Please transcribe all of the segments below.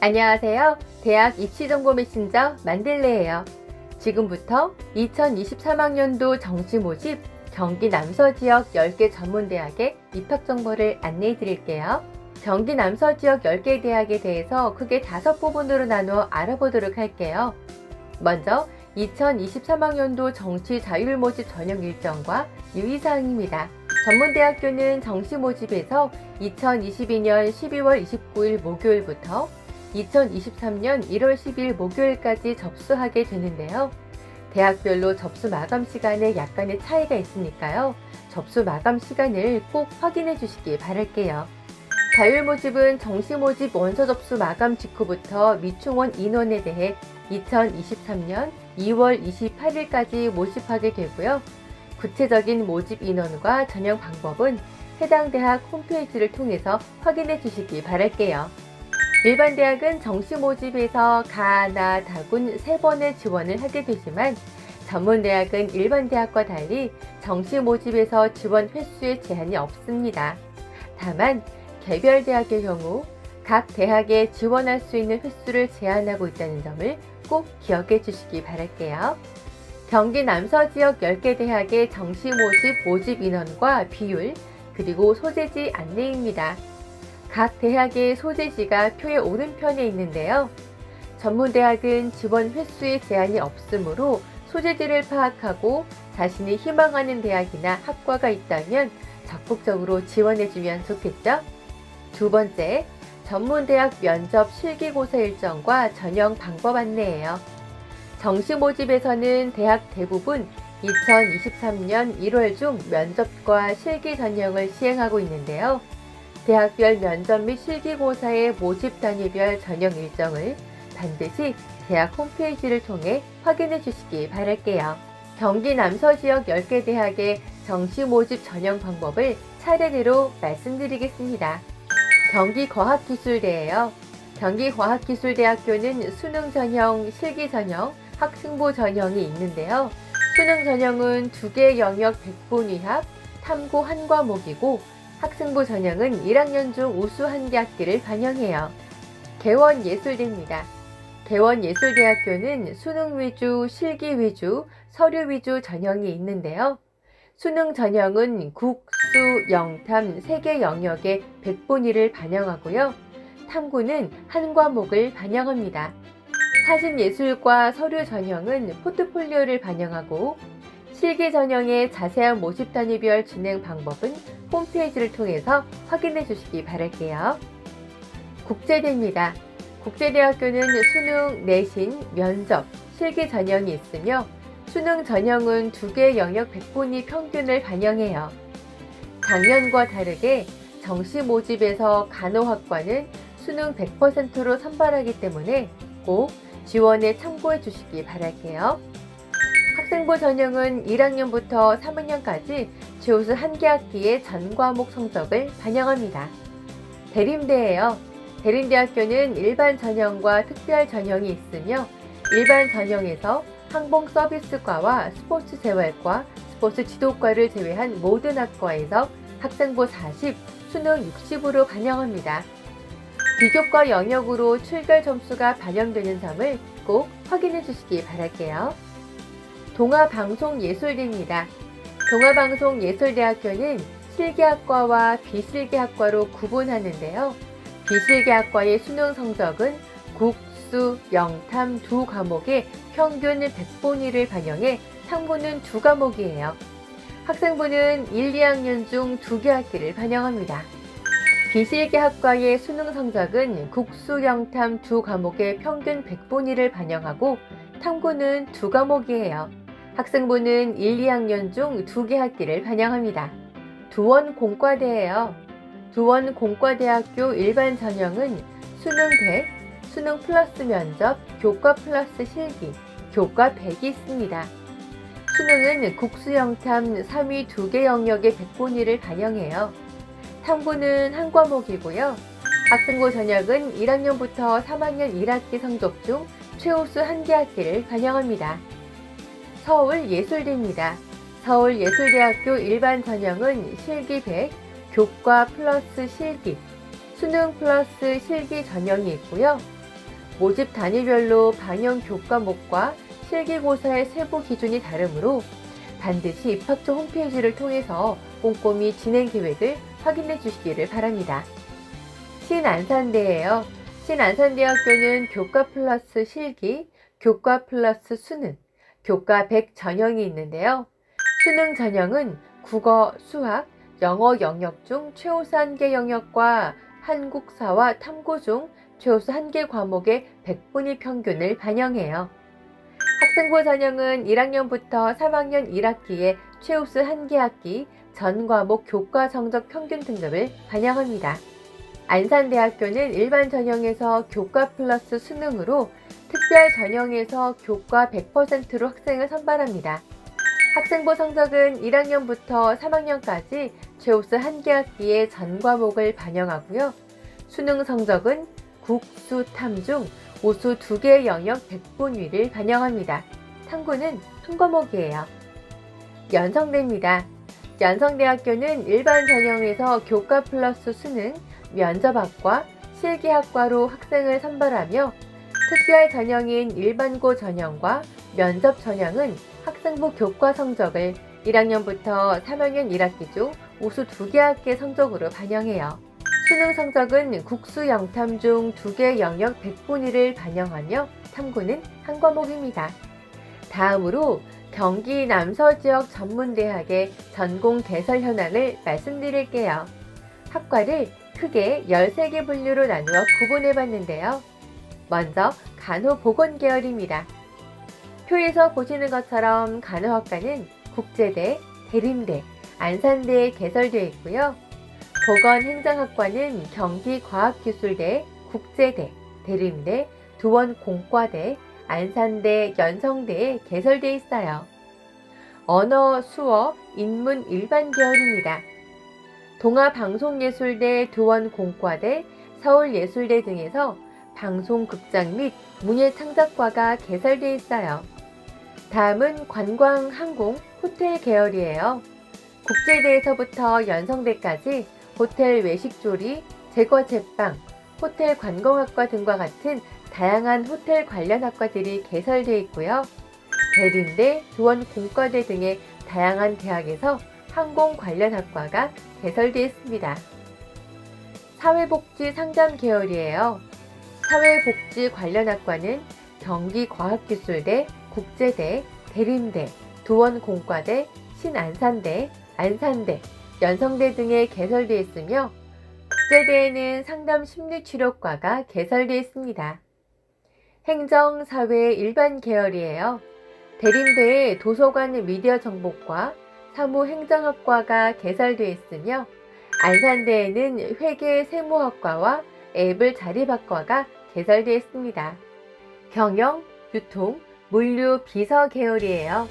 안녕하세요. 대학 입시정보 메신저 만들레예요. 지금부터 2023학년도 정시 모집 경기 남서 지역 10개 전문대학의 입학 정보를 안내해 드릴게요. 경기 남서 지역 10개 대학에 대해서 크게 다섯 부분으로 나누어 알아보도록 할게요. 먼저 2023학년도 정시 자율 모집 전형 일정과 유의사항입니다. 전문대학교는 정시 모집에서 2022년 12월 29일 목요일부터 2023년 1월 10일 목요일까지 접수하게 되는데요. 대학별로 접수 마감 시간에 약간의 차이가 있으니까요. 접수 마감 시간을 꼭 확인해 주시기 바랄게요. 자율 모집은 정시 모집 원서 접수 마감 직후부터 미충원 인원에 대해 2023년 2월 28일까지 모집하게 되고요. 구체적인 모집 인원과 전형 방법은 해당 대학 홈페이지를 통해서 확인해 주시기 바랄게요. 일반 대학은 정시 모집에서 가, 나, 다군 세 번의 지원을 하게 되지만 전문 대학은 일반 대학과 달리 정시 모집에서 지원 횟수에 제한이 없습니다. 다만 개별 대학의 경우 각 대학에 지원할 수 있는 횟수를 제한하고 있다는 점을 꼭 기억해 주시기 바랄게요. 경기 남서 지역 10개 대학의 정시 모집 모집 인원과 비율 그리고 소재지 안내입니다. 각 대학의 소재지가 표의 오른편에 있는데요. 전문대학은 지원 횟수에 제한이 없으므로 소재지를 파악하고 자신이 희망하는 대학이나 학과가 있다면 적극적으로 지원해주면 좋겠죠? 두 번째, 전문대학 면접 실기고사 일정과 전형 방법 안내예요. 정시 모집에서는 대학 대부분 2023년 1월 중 면접과 실기 전형을 시행하고 있는데요. 대학별 면접 및 실기고사의 모집 단위별 전형 일정을 반드시 대학 홈페이지를 통해 확인해 주시기 바랄게요. 경기 남서 지역 10개 대학의 정시 모집 전형 방법을 차례대로 말씀드리겠습니다. 경기과학기술대예요. 경기과학기술대학교는 수능 전형, 실기 전형, 학생부 전형이 있는데요. 수능 전형은 두 개 영역 100분 이합, 탐구 한 과목이고 학생부 전형은 1학년 중 우수 한 개 학기를 반영해요. 개원예술대입니다. 개원예술대학교는 수능 위주, 실기 위주, 서류 위주 전형이 있는데요. 수능 전형은 국, 수, 영탐 3개 영역의 100분위를 반영하고요. 탐구는 한 과목을 반영합니다. 사진예술과 서류 전형은 포트폴리오를 반영하고 실기 전형의 자세한 모집 단위별 진행 방법은 홈페이지를 통해서 확인해 주시기 바랄게요. 국제대입니다. 국제대학교는 수능, 내신, 면접, 실기 전형이 있으며 수능 전형은 두 개 영역 100분위 평균을 반영해요. 작년과 다르게 정시 모집에서 간호학과는 수능 100%로 선발하기 때문에 꼭 지원에 참고해 주시기 바랄게요. 학생부 전형은 1학년부터 3학년까지 최우수 한 개 학기의 전 과목 성적을 반영합니다. 대림대예요. 대림대학교는 일반 전형과 특별 전형이 있으며 일반 전형에서 항공 서비스과와 스포츠 재활과, 스포츠 지도과를 제외한 모든 학과에서 학생부 40, 수능 60으로 반영합니다. 비교과 영역으로 출결 점수가 반영되는 점을 꼭 확인해 주시기 바랄게요. 동아방송예술대입니다. 동아방송예술대학교는 실기학과와 비실기학과로 구분하는데요. 비실기학과의 수능 성적은 국, 수, 영탐 두 과목의 평균 100분위를 반영해 탐구는 두 과목이에요. 학생부는 1, 2학년 중 두 개 학기를 반영합니다. 비실기학과의 수능 성적은 국수, 영탐 두 과목의 평균 100분위를 반영하고 탐구는 두 과목이에요. 학생부는 1, 2학년 중 두 개 학기를 반영합니다. 두원 공과대예요. 두원 공과대학교 일반 전형은 수능 100, 수능 플러스 면접, 교과 플러스 실기, 교과 100이 있습니다. 수능은 국수영탐 3위 두 개 영역의 100분위를 반영해요. 탐구는 한 과목이고요. 학생부 전형은 1학년부터 3학년 1학기 성적 중 최우수 한 개 학기를 반영합니다. 서울예술대입니다. 서울예술대학교 일반 전형은 실기 100, 교과 플러스 실기, 수능 플러스 실기 전형이 있고요. 모집 단위별로 반영 교과목과 실기고사의 세부 기준이 다르므로 반드시 입학처 홈페이지를 통해서 꼼꼼히 진행 계획을 확인해 주시기를 바랍니다. 신안산대예요. 신안산대학교는 교과 플러스 실기, 교과 플러스 수능, 교과 100 전형이 있는데요. 수능 전형은 국어, 수학, 영어 영역 중 최우수 한 개 영역과 한국사와 탐구 중 최우수 한 개 과목의 100분위 평균을 반영해요. 학생부 전형은 1학년부터 3학년 1학기에 최우수 한 개 학기 전 과목 교과 성적 평균 등급을 반영합니다. 안산대학교는 일반 전형에서 교과 플러스 수능으로 특별 전형에서 교과 100%로 학생을 선발합니다. 학생부 성적은 1학년부터 3학년까지 최우수 한 개 학기의 전 과목을 반영하고요. 수능 성적은 국수 탐중 우수 두개 영역 100분위를 반영합니다. 탐구는 한 과목이에요. 연성대입니다. 연성대학교는 일반 전형에서 교과 플러스 수능, 면접학과, 실기학과로 학생을 선발하며 특별 전형인 일반고 전형과 면접 전형은 학생부 교과 성적을 1학년부터 3학년 1학기 중 우수 두개 학기 성적으로 반영해요. 수능 성적은 국수 영탐 중두개 영역 100분위를 반영하며 탐구는 한 과목입니다. 다음으로 경기 남서 지역 전문대학의 전공 개설 현황을 말씀드릴게요. 학과를 크게 13개 분류로 나누어 구분해 봤는데요. 먼저 간호보건 계열입니다. 표에서 보시는 것처럼 간호학과는 국제대, 대림대, 안산대에 개설되어 있고요. 보건행정학과는 경기과학기술대, 국제대, 대림대, 두원공과대, 안산대, 연성대에 개설되어 있어요. 언어, 수어, 인문 일반 계열입니다. 동아방송예술대, 두원공과대, 서울예술대 등에서 방송극장 및 문예창작과가 개설되어 있어요. 다음은 관광, 항공, 호텔 계열이에요. 국제대에서부터 연성대까지 호텔 외식조리, 제거 제빵, 호텔 관광학과 등과 같은 다양한 호텔 관련 학과들이 개설되어 있고요. 대림대, 두원공과대 등의 다양한 대학에서 항공 관련 학과가 개설되어 있습니다. 사회복지 상담 계열이에요. 사회복지 관련 학과는 경기과학기술대, 국제대, 대림대, 두원공과대, 신안산대, 안산대, 연성대 등에 개설되어 있으며 국제대에는 상담 심리치료과가 개설되어 있습니다. 행정, 사회, 일반 계열이에요. 대림대에 도서관 미디어 정보과, 사무행정학과가 개설되어 있으며 안산대에는 회계 세무학과와 앱을 자립학과가 개설되어 있습니다. 경영, 유통, 물류, 비서 계열이에요.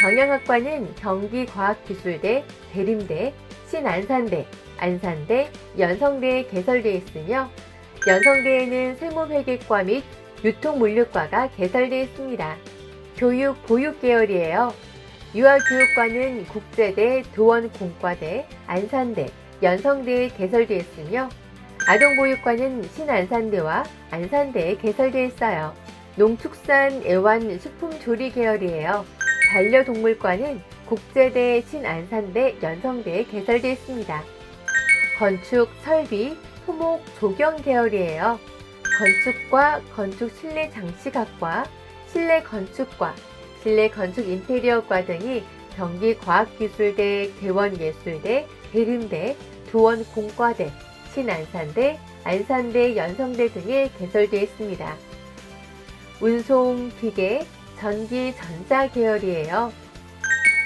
경영학과는 경기과학기술대, 대림대, 신안산대, 안산대, 연성대에 개설되어 있으며 연성대에는 세무회계과 및 유통물류과가 개설되어 있습니다. 교육, 보육 계열이에요. 유아교육과는 국제대, 도원공과대, 안산대, 연성대에 개설되어 있으며 아동보육과는 신안산대와 안산대에 개설되어 있어요. 농축산, 애완, 식품조리 계열이에요. 반려동물과는 국제대, 신안산대, 연성대에 개설되어 있습니다. 건축, 설비, 토목, 조경 계열이에요. 건축과 건축 실내 장식학과, 실내 건축과, 실내 건축 인테리어과 등이 경기과학기술대, 대원예술대, 대림대, 두원공과대, 신안산대, 안산대, 연성대 등에 개설되어 있습니다. 운송, 기계, 전기, 전자 계열이에요.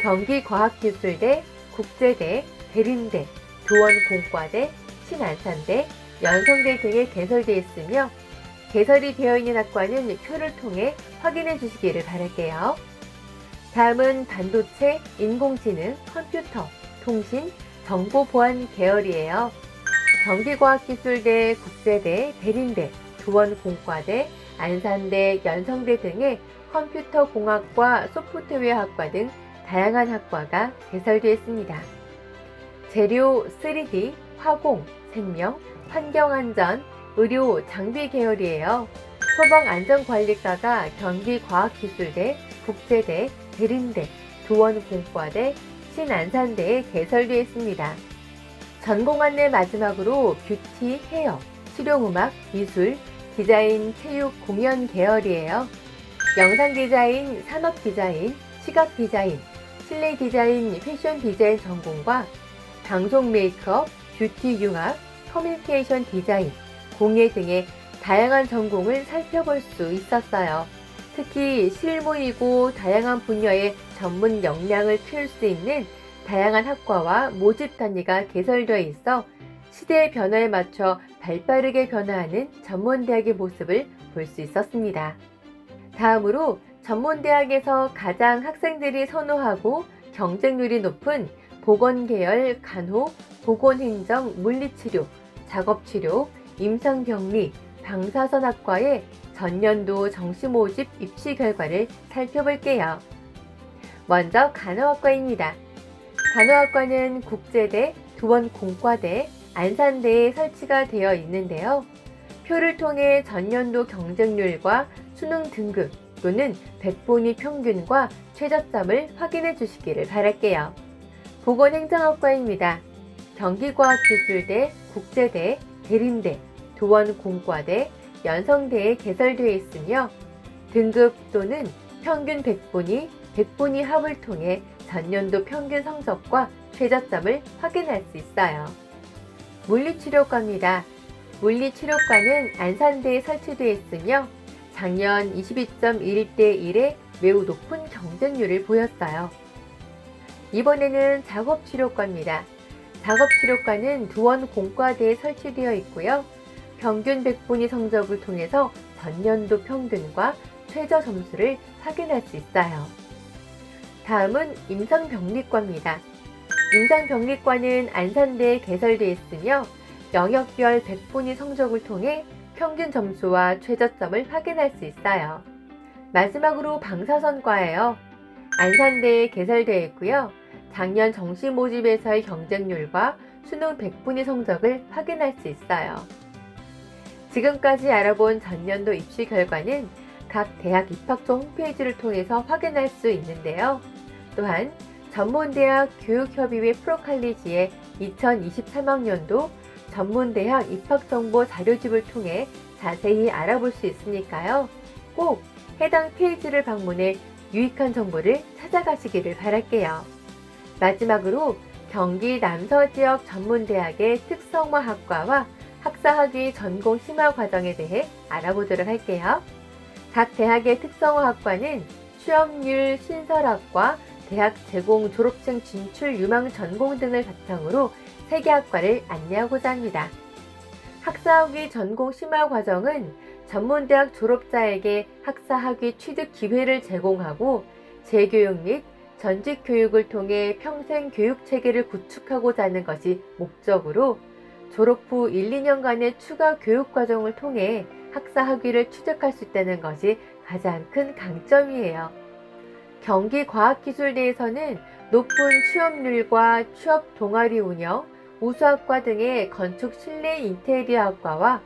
경기과학기술대, 국제대, 대림대, 두원공과대, 신안산대, 연성대 등에 개설되어 있으며 개설이 되어 있는 학과는 표를 통해 확인해 주시기를 바랄게요. 다음은 반도체, 인공지능, 컴퓨터, 통신, 정보보안 계열이에요. 경기과학기술대, 국제대, 대림대, 두원공과대, 안산대, 연성대 등의 컴퓨터공학과 소프트웨어학과 등 다양한 학과가 개설되어 있습니다. 재료 3D, 화공, 생명, 환경안전, 의료, 장비 계열이에요. 소방안전관리과가 경기과학기술대, 국제대, 대림대, 도원공과대, 신안산대에 개설되어 있습니다. 전공 안내 마지막으로 뷰티, 헤어, 실용음악, 미술, 디자인, 체육, 공연 계열이에요. 영상 디자인, 산업 디자인, 시각 디자인, 실내 디자인, 패션 디자인 전공과 방송 메이크업, 뷰티 융합, 커뮤니케이션 디자인, 공예 등의 다양한 전공을 살펴볼 수 있었어요. 특히 실무이고 다양한 분야의 전문 역량을 키울 수 있는 다양한 학과와 모집 단위가 개설되어 있어 시대의 변화에 맞춰 발빠르게 변화하는 전문대학의 모습을 볼 수 있었습니다. 다음으로 전문대학에서 가장 학생들이 선호하고 경쟁률이 높은 보건계열 간호, 보건행정, 물리치료, 작업치료, 임상병리, 방사선학과의 전년도 정시 모집 입시 결과를 살펴볼게요. 먼저 간호학과입니다. 간호학과는 국제대, 두원 공과대, 안산대에 설치가 되어 있는데요. 표를 통해 전년도 경쟁률과 수능 등급 또는 백분위 평균과 최저점을 확인해 주시기를 바랄게요. 보건행정학과입니다. 경기과학기술대, 국제대, 대림대, 도원 공과대, 연성대에 개설되어 있으며 등급 또는 평균 백분위, 백분위 합을 통해 전년도 평균 성적과 최저점을 확인할 수 있어요. 물리치료과입니다. 물리치료과는 안산대에 설치되어 있으며 작년 22.1대 1에 매우 높은 경쟁률을 보였어요. 이번에는 작업치료과입니다. 작업치료과는 두원 공과대에 설치되어 있고요. 평균 백분위 성적을 통해서 전년도 평균과 최저 점수를 확인할 수 있어요. 다음은 임상병리과입니다. 임상병리과는 안산대에 개설되어 있으며 영역별 백분위 성적을 통해 평균 점수와 최저점을 확인할 수 있어요. 마지막으로 방사선과예요. 안산대에 개설되어 있고요. 작년 정시 모집에서의 경쟁률과 수능 백분위 성적을 확인할 수 있어요. 지금까지 알아본 전년도 입시 결과는 각 대학 입학처 홈페이지를 통해서 확인할 수 있는데요. 또한 전문대학 교육협의회 프로칼리지의 2023학년도 전문대학 입학정보 자료집을 통해 자세히 알아볼 수 있으니까요. 꼭 해당 페이지를 방문해 유익한 정보를 찾아가시기를 바랄게요. 마지막으로 경기 남서 지역 전문대학의 특성화학과와 학사학위 전공 심화 과정에 대해 알아보도록 할게요. 각 대학의 특성화 학과는 취업률, 신설학과, 대학 제공 졸업생 진출 유망 전공 등을 바탕으로 세개 학과를 안내하고자 합니다. 학사학위 전공 심화 과정은 전문대학 졸업자에게 학사학위 취득 기회를 제공하고 재교육 및 전직 교육을 통해 평생 교육 체계를 구축하고자 하는 것이 목적으로 졸업 후 1, 2년간의 추가 교육 과정을 통해 학사 학위를 취득할 수 있다는 것이 가장 큰 강점이에요. 경기과학기술대에서는 높은 취업률과 취업 동아리 운영, 우수학과 등의 건축 실내 인테리어 학과와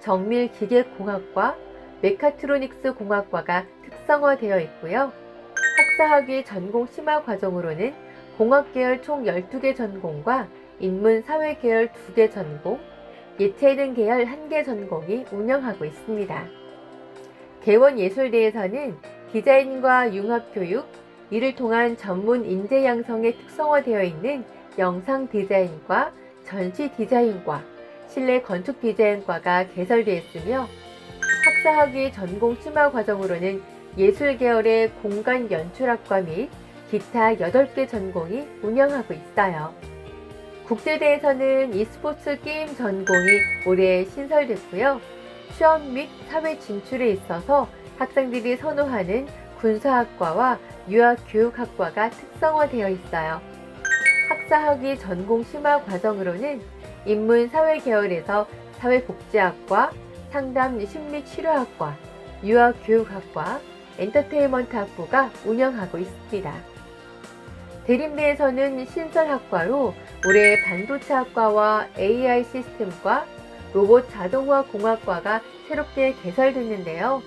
정밀 기계공학과, 메카트로닉스 공학과가 특성화되어 있고요. 학사학위 전공 심화 과정으로는 공학계열 총 12개 전공과 인문사회 계열 2개 전공, 예체능 계열 1개 전공이 운영하고 있습니다. 개원예술대에서는 디자인과 융합교육, 이를 통한 전문 인재 양성에 특성화되어 있는 영상 디자인과 전시 디자인과 실내 건축 디자인과가 개설되어 있으며 학사학위 전공 심화 과정으로는 예술 계열의 공간 연출학과 및 기타 8개 전공이 운영하고 있어요. 국제대에서는 e스포츠 게임 전공이 올해 신설됐고요. 취업 및 사회 진출에 있어서 학생들이 선호하는 군사학과와 유아교육학과가 특성화되어 있어요. 학사학위 전공 심화 과정으로는 인문사회 계열에서 사회복지학과, 상담 심리치료학과, 유아교육학과, 엔터테인먼트 학부가 운영하고 있습니다. 대림대에서는 신설학과로 올해 반도체 학과와 AI 시스템과 로봇 자동화 공학과가 새롭게 개설됐는데요.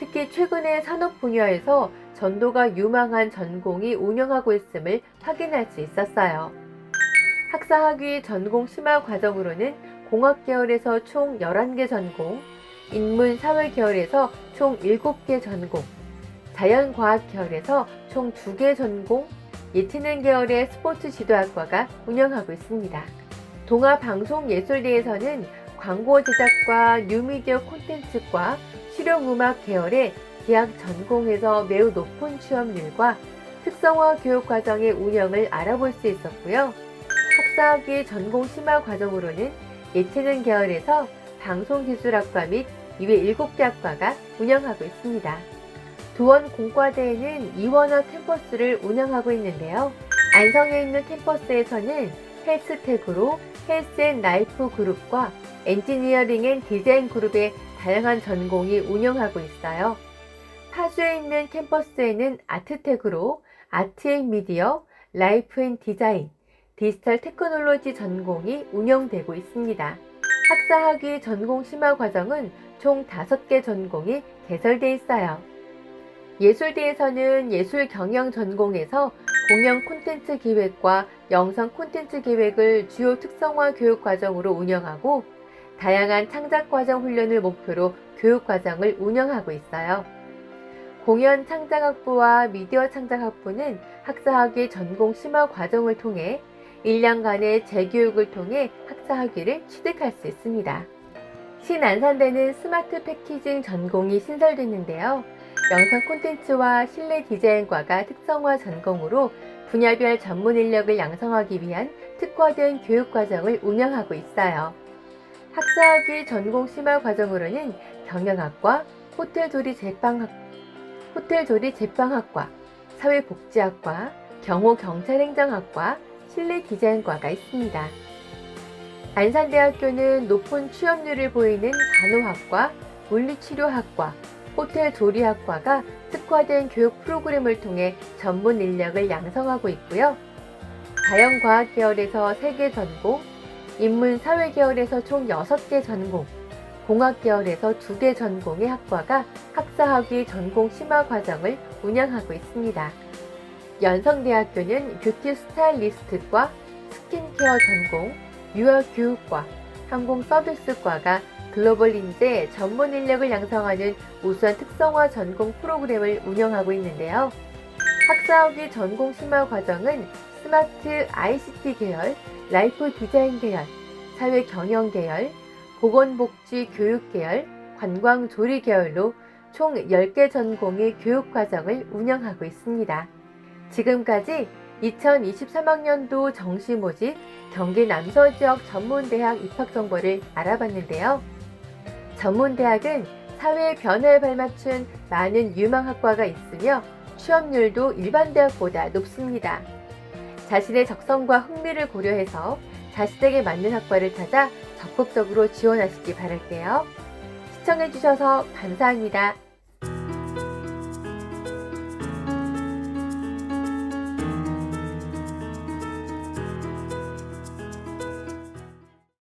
특히 최근에 산업 분야에서 전도가 유망한 전공이 운영하고 있음을 확인할 수 있었어요. 학사학위 전공 심화 과정으로는 공학 계열에서 총 11개 전공, 인문 사회 계열에서 총 7개 전공, 자연과학 계열에서 총 2개 전공, 예체능 계열의 스포츠 지도학과가 운영하고 있습니다. 동아방송예술대에서는 광고 제작과 뉴미디어 콘텐츠과 실용음악 계열의 대학 전공에서 매우 높은 취업률과 특성화 교육 과정의 운영을 알아볼 수 있었고요. 학사학위 전공 심화 과정으로는 예체능 계열에서 방송기술학과 및 이외 7개 학과가 운영하고 있습니다. 도원 공과대에는 이원화 캠퍼스를 운영하고 있는데요. 안성에 있는 캠퍼스에서는 헬스텍으로 헬스앤라이프 그룹과 엔지니어링 앤 디자인 그룹의 다양한 전공이 운영하고 있어요. 파주에 있는 캠퍼스에는 아트텍으로 아트 앤 미디어, 라이프 앤 디자인, 디지털 테크놀로지 전공이 운영되고 있습니다. 학사학위 전공 심화 과정은 총 5개 전공이 개설돼 있어요. 예술대에서는 예술 경영 전공에서 공연 콘텐츠 기획과 영상 콘텐츠 기획을 주요 특성화 교육 과정으로 운영하고 다양한 창작 과정 훈련을 목표로 교육 과정을 운영하고 있어요. 공연 창작학부와 미디어 창작학부는 학사학위 전공 심화 과정을 통해 1년간의 재교육을 통해 학사학위를 취득할 수 있습니다. 신안산대는 스마트 패키징 전공이 신설됐는데요. 영상 콘텐츠와 실내 디자인과가 특성화 전공으로 분야별 전문 인력을 양성하기 위한 특화된 교육 과정을 운영하고 있어요. 학사학위 전공 심화 과정으로는 경영학과, 호텔조리 제빵학, 호텔조리 제빵학과, 사회복지학과, 경호경찰행정학과, 실내 디자인과가 있습니다. 안산대학교는 높은 취업률을 보이는 간호학과, 물리치료학과, 호텔 조리학과가 특화된 교육 프로그램을 통해 전문 인력을 양성하고 있고요. 자연과학 계열에서 3개 전공, 인문 사회 계열에서 총 6개 전공, 공학 계열에서 2개 전공의 학과가 학사학위 전공 심화 과정을 운영하고 있습니다. 연성대학교는 뷰티 스타일리스트과 스킨케어 전공, 유아교육과, 항공서비스과가 글로벌 인재 전문 인력을 양성하는 우수한 특성화 전공 프로그램을 운영하고 있는데요. 학사학위 전공 심화 과정은 스마트 ICT 계열, 라이프 디자인 계열, 사회 경영 계열, 보건복지 교육 계열, 관광 조리 계열로 총 10개 전공의 교육 과정을 운영하고 있습니다. 지금까지 2023학년도 정시 모집 경기 남서 지역 전문대학 입학 정보를 알아봤는데요. 전문대학은 사회의 변화에 발맞춘 많은 유망 학과가 있으며 취업률도 일반 대학보다 높습니다. 자신의 적성과 흥미를 고려해서 자신에게 맞는 학과를 찾아 적극적으로 지원하시기 바랄게요. 시청해주셔서 감사합니다.